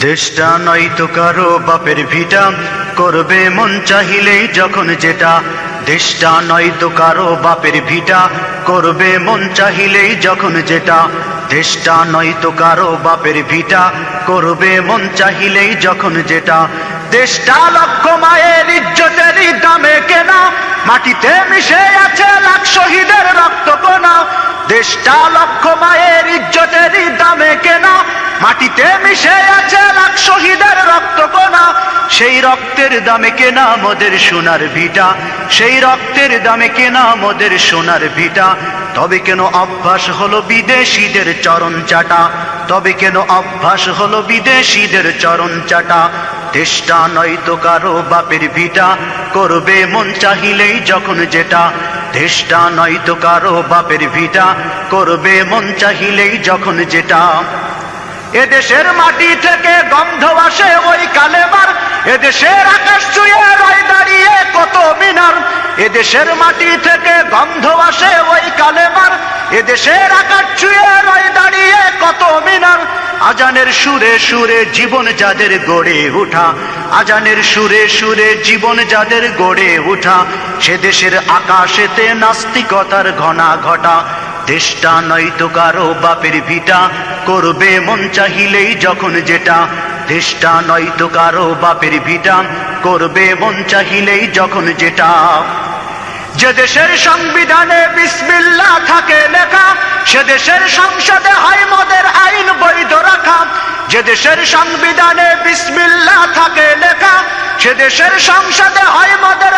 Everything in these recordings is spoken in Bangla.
দেশটা নয়তো কারও বাপের ভিটা। করবে মন চাহিলেই যখন যেটা। দেশটা নয়তো কারও বাপের ভিটা। করবে মন চাহিলেই যখন যেটা। দেশটা নয়তো কারও বাপের ভিটা। করবে মন চাহিলেই যখন যেটা। দেশটা লক্ষ মায়ের ইজ্জতেরই দামে কেনা। মাটিতে মিশে আছে লাখ শহীদের রক্ত দেশটা লক্ষ মায়ের ইজ্জতেরই মাটিতে মিশে আছে লাখ শহীদের রক্ত কোনা সেই রক্তের দামে কেনা মোদের সোনার ভিটা। সেই রক্তের দামে কেনা মোদের সোনার ভিটা। তবে কেন অভ্যাস হলো বিদেশিদের চরণ চাটা? তবে কেন অভ্যাস হলো বিদেশিদের চরণ চাটা? দেশটা নয়তো কারও বাপের ভিটা। করবে মন চাহিলেই যখন যেটা। দেশটা নয়তো কারও বাপের ভিটা। করবে মন চাহিলেই যখন যেটা। এদেশের মাটি থেকে গন্ধ আসে ওই কালেবার এদেশের আকাশ ছুঁয়ে রয় দাঁড়িয়ে কত মিনার। এদেশের মাটি থেকে গন্ধ আসে ওই কালেবার এদেশের আকাশ ছুঁয়ে রয় দাঁড়িয়ে কত মিনার। আজানের সুরে সুরে জীবন যাদের গড়ে উঠা আজানের সুরে সুরে জীবন যাদের গড়ে উঠা সে দেশের আকাশেতে নাস্তিকতার ঘনা ঘটা দেশটা নয়তো কারও বাপের ভিটা। করবে মন চাহিলেই যখন যেটা। দেশটা নয়তো কারও বাপের ভিটা। করবে মন চাহিলেই যখন যেটা। যে দেশের সংবিধানে বিসমিল্লা থাকে লেখা, সে দেশের সংসদে হয় মদের আইন বৈধ রাখা। যে দেশের সংবিধানে বিসমিল্লা থাকে লেখা, সে দেশের সংসদে হয় মদের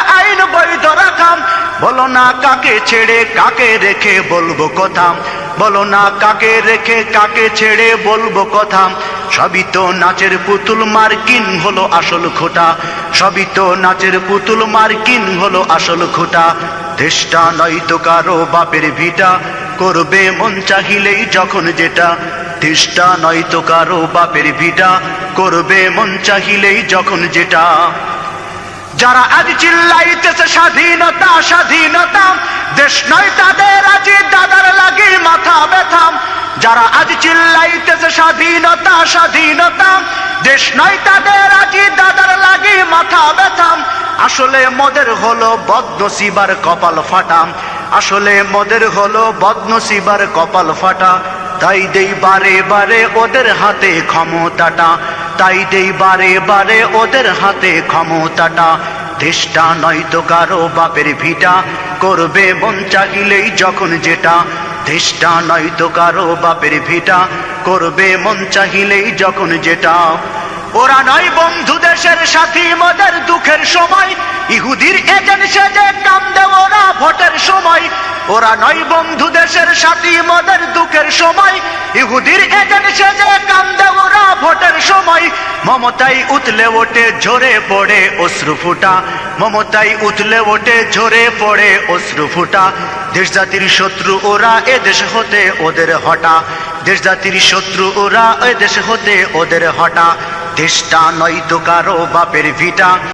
বলো না কাকে ছেড়ে, কাকে রেখে বলব কথা? বলো না কাকে রেখে, কাকে ছেড়ে বলব কথা? সবই তো নাচের পুতুল মার্কিন হলো আসল খোটা। সবই তো নাচের পুতুল মার্কিন হলো আসল খোটা। দেশটা নয়তো কারও বাপের ভিটা। করবে মন চাহিলেই যখন যেটা। দেশটা নয়তো কারও বাপের ভিটা। করবে মন চাহিলেই যখন যেটা। যারা আজ চিল্লাইতেছে স্বাধীনতা স্বাধীনতা, দেশ নয় তাদের আজ দাদার লাগে মাথা ব্যথা যারা আজ চিল্লাইতেছে স্বাধীনতা স্বাধীনতা, দেশ নয় তাদের আজ দাদার লাগে মাথা ব্যথা আসলে মদের হলো বদনসিবার কপাল ফাটা। আসলে মদের হলো বদনসিবার কপাল ফাটা। তাই দেই বারে বারে ওদের হাতে ক্ষমতাটা। তাই দেই বারে বারে ওদের হাতে ক্ষমতাটা। দেশটা নয়তো কারও বাপের ভিটা। করবে মন চাহিলেই যখন যেটা। দেশটা নয়তো কারও বাপের ভিটা। করবে মন চাহিলেই যখন যেটা। ওরা নয় বন্ধু দেশের সাথী, মদের দুঃখের সময়। ইহুদির এজেন্ট সেজে কান্দে ওরা ভোটের সময়। ওরা নয় বন্ধু দেশের সাথী, মদের দুঃখের সময়। ইহুদির এজেন্ট সেজে কান্দে ওরা ভোটের সময় মমতাই উতলে ওঠে ঝরে পড়ে অশ্রু ফুটা। মমতাই উতলে ওঠে ঝরে পড়ে অশ্রু ফুটা। দেশ জাতির শত্রু ওরা এ দেশ হতে ওদের হটা। দেশ জাতির শত্রু ওরা এ দেশ হতে ওদের হটা। দেশটা নয় তো কারও বাপের ভিটা।